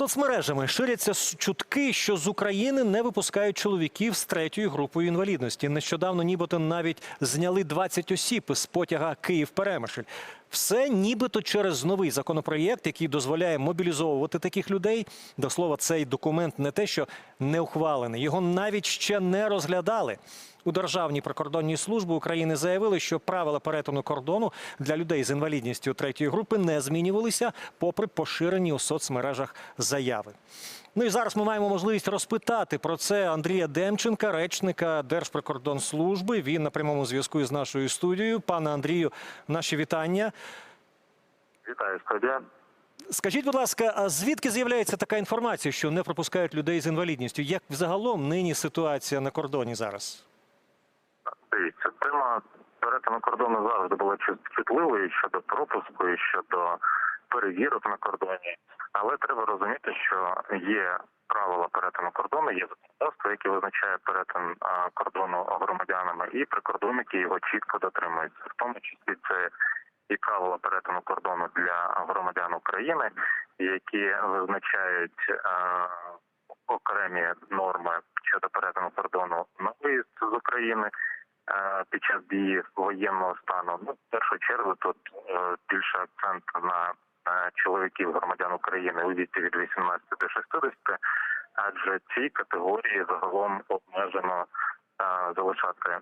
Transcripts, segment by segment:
Соцмережами ширяться чутки, що з України не випускають чоловіків з третьою групою інвалідності. Нещодавно нібито навіть зняли 20 осіб з потяга Київ-Перемишль. Все нібито через новий законопроєкт, який дозволяє мобілізовувати таких людей. До слова, цей документ не те, що не ухвалений, його навіть ще не розглядали. У Державній прикордонній службі України заявили, що правила перетину кордону для людей з інвалідністю третьої групи не змінювалися, попри поширені у соцмережах заяви. Ну і зараз ми маємо можливість розпитати про це Андрія Демченка, речника Держприкордонслужби. Він на прямому зв'язку із нашою студією. Пане Андрію, наші вітання. Вітаю, студія. Скажіть, будь ласка, а звідки з'являється така інформація, що не пропускають людей з інвалідністю? Як взагалом нині ситуація на кордоні зараз? Дивіться, тема перетину кордону завжди була чутливою щодо пропуску і щодо перевірок на кордоні. Але треба розуміти, що є правила перетину кордону, є законодавство, яке визначає перетин кордону громадянами, і прикордонники його чітко дотримуються. В тому числі це і правила перетину кордону для громадян України, які визначають окремі норми щодо перетину кордону на виїзд з України під час дії воєнного стану. Ну, в першу чергу тут е, більше акцент на чоловіків громадян України у віці від 18 до 60, адже ці категорії загалом обмежено е, залишати е,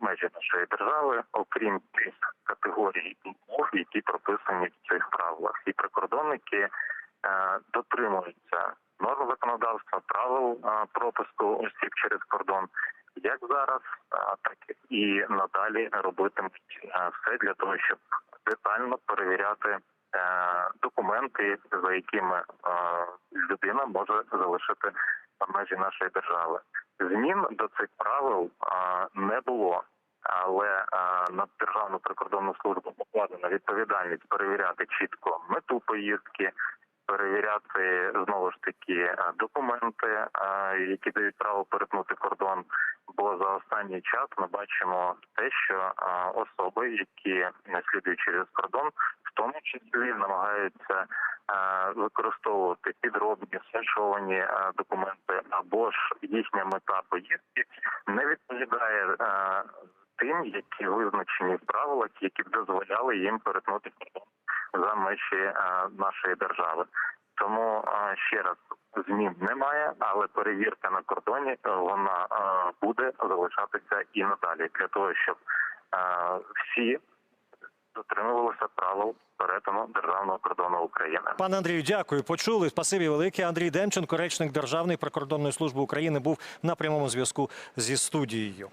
межі нашої держави, окрім тих категорій умов, які прописані в цих правилах. І прикордонники е, дотримуються норм законодавства, правил е, пропуску осіб через кордон, як зараз, е, так і надалі робитимуть е, все для того, щоб детально перевіряти е, документи, за якими е, людина може залишити межі нашої держави. Змін до цих правил е, не було. Але е, на державну прикордонну службу покладена відповідальність перевіряти чітко мету поїздки, перевіряти знову ж таки е, документи, е, які дають право перетнути кордон. Бо за останній час ми бачимо те, що е, особи, які слідують через кордон, тому числі намагаються е, використовувати підробні сфальшовані е, документи, або ж їхня мета поїздки не відповідає е, тим, які визначені в правилах, які б дозволяли їм перетнути за межі нашої держави. Тому ще раз змін немає, але перевірка на кордоні вона буде залишатися і надалі для того, щоб всі дотримувалися правил перетину державного кордону України. Пане Андрію, дякую. Почули. Спасибі велике. Андрій Демченко, речник Державної прикордонної служби України, був на прямому зв'язку зі студією.